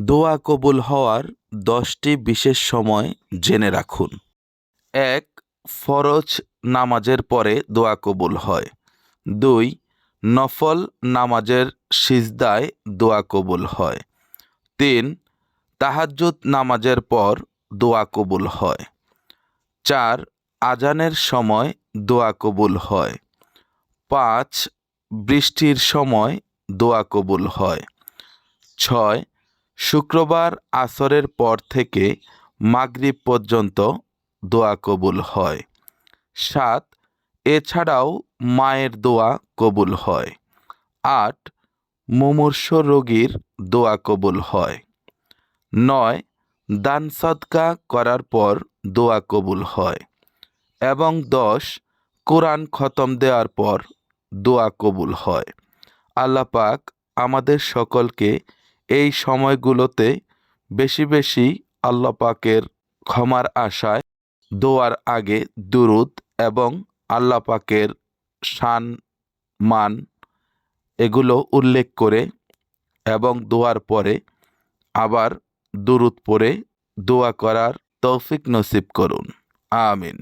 দোয়া কবুল হওয়ার দশটি বিশেষ সময় জেনে রাখুন। এক, ফরজ নামাজের পরে দোয়া কবুল হয়। দুই, নফল নামাজের সিজদায় দোয়া কবুল হয়। তিন, তাহাজ্জুদ নামাজের পর দোয়া কবুল হয়। চার, আজানের সময় দোয়া কবুল হয়। পাঁচ, বৃষ্টির সময় দোয়া কবুল হয়। ছয় শুক্রবার আসরের পর থেকে মাগরিব পর্যন্ত দোয়া কবুল হয়। সাত, এছাড়াও মায়ের দোয়া কবুল হয়। আট, মুমূর্ষ রোগীর দোয়া কবুল হয়। নয়, দান সদকা করার পর দোয়া কবুল হয় এবং দশ, কোরআন খতম দেওয়ার পর দোয়া কবুল হয়। আল্লাহ পাক আমাদের সকলকে এই সময়গুলোতে বেশি বেশি আল্লাহ পাকের ক্ষমার আশায় দোয়ার আগে দুরুদ এবং আল্লাহ পাকের শান, মান এগুলো উল্লেখ করে এবং দোয়ার পরে আবার দুরুদ পরে দোয়া করার তৌফিক নসিব করুন। আমিন।